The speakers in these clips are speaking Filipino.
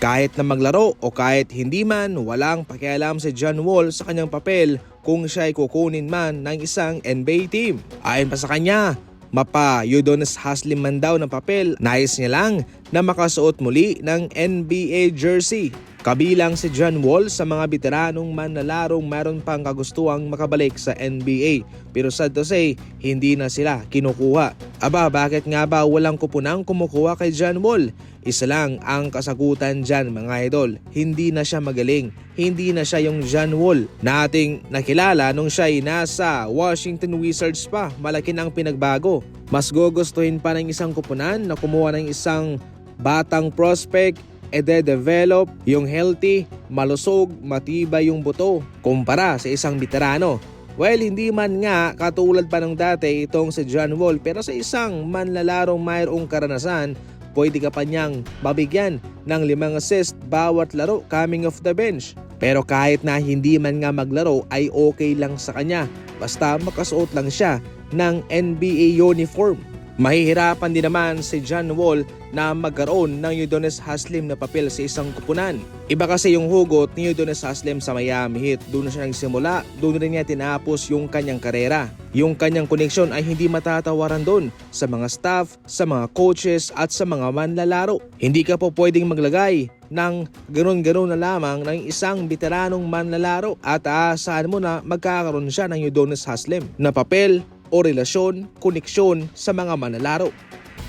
Kahit na maglaro o kahit hindi man, walang pakialam si John Wall sa kanyang papel kung siya ay kukunin man ng isang NBA team. Ayon pa sa kanya, mapa Udonis Haslim man daw ng papel, nais niya lang na makasuot muli ng NBA jersey. Kabilang si John Wall sa mga veteranong manlalarong mayroon pang kagustuhang makabalik sa NBA. Pero sad to say, hindi na sila kinukuha. Aba, bakit nga ba walang kupunang kumukuha kay John Wall? Isa lang ang kasagutan dyan mga idol. Hindi na siya magaling. Hindi na siya yung John Wall na ating nakilala nung siya ay nasa Washington Wizards pa. Malaki ang pinagbago. Mas gugustuhin pa ng isang kupunan na kumuha ng isang batang prospect ede-develop yung healthy, malusog, matibay yung buto kumpara sa isang veterano. Well, hindi man nga katulad pa ng dati itong si John Wall pero sa isang manlalarong mayroong karanasan, pwede ka pa niyang mabigyan ng limang assist bawat laro coming off the bench. Pero kahit na hindi man nga maglaro ay okay lang sa kanya basta makasuot lang siya ng NBA uniform. Mahihirapan din naman si John Wall na magkaroon ng Udonis Haslim na papel sa isang kupunan. Iba kasi yung hugot ni Udonis Haslim sa Miami Heat. Doon na siya nagsimula, doon rin niya tinapos yung kanyang karera. Yung kanyang koneksyon ay hindi matatawaran doon sa mga staff, sa mga coaches at sa mga manlalaro. Hindi ka po pwedeng maglagay ng ganun-ganun na lamang ng isang veteranong manlalaro at aasahan mo na magkakaroon siya ng Udonis Haslim na papel o relasyon, koneksyon sa mga manlalaro.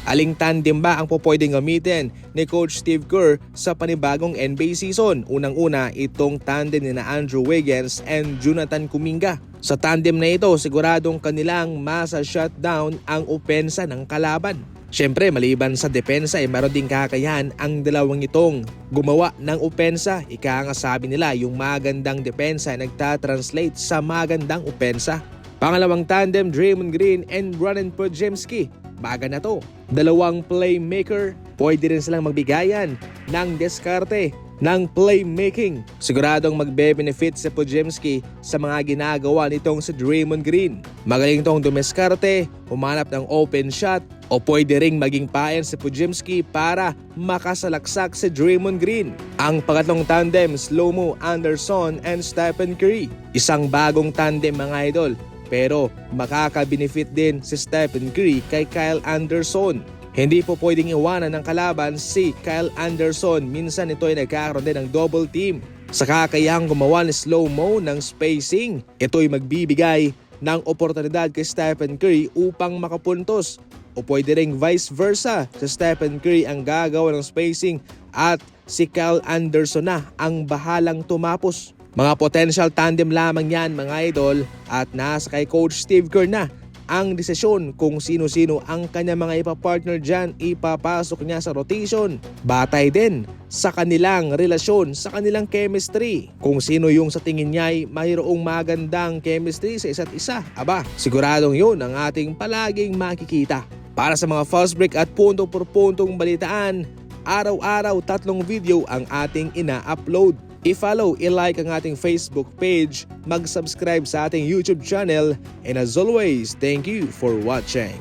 Aling tandem ba ang pupwedeng gamitin ni Coach Steve Kerr sa panibagong NBA season? Unang-una, itong tandem ni na Andrew Wiggins and Jonathan Kuminga. Sa tandem na ito, siguradong kanilang masa shutdown ang opensa ng kalaban. Siyempre, maliban sa depensa ay meron din kakayahan ang dalawang itong gumawa ng opensa. Ika nga sabi nila, yung magandang depensa ay nagtatranslate sa magandang opensa. Pangalawang tandem, Draymond Green and Brandon Podziemski. Baga na to. Dalawang playmaker, pwede rin silang magbigayan ng diskarte ng playmaking. Siguradong magbe-benefit si Podziemski sa mga ginagawa nitong si Draymond Green. Magaling tong dumiskarte, humanap ng open shot, o pwede ring maging paen si Podziemski para makasalaksak si Draymond Green. Ang pangatlong tandem, Slow-Mo Anderson and Stephen Curry. Isang bagong tandem mga idol pero makaka-benefit din si Stephen Curry kay Kyle Anderson. Hindi po pwedeng iwanan ng kalaban si Kyle Anderson. Minsan ito ay nagkakaroon din ng double team. Sa kakayahang gumawa ni slow-mo ng spacing, ito ay magbibigay ng oportunidad kay Stephen Curry upang makapuntos. O pwede ring vice versa sa Stephen Curry ang gagawa ng spacing at si Kyle Anderson na ang bahalang tumapos. Mga potential tandem lamang yan mga idol at nasa kay Coach Steve Kerr na ang desisyon kung sino-sino ang kanya mga ipapartner dyan ipapasok niya sa rotation. Batay din sa kanilang relasyon, sa kanilang chemistry. Kung sino yung sa tingin niya ay mayroong magandang chemistry sa isa't isa. Aba, siguradong yun ang ating palaging makikita. Para sa mga fast break at punto por puntong balitaan, araw-araw tatlong video ang ating ina-upload. I-follow, i-like ang ating Facebook page, mag-subscribe sa ating YouTube channel, and as always, thank you for watching.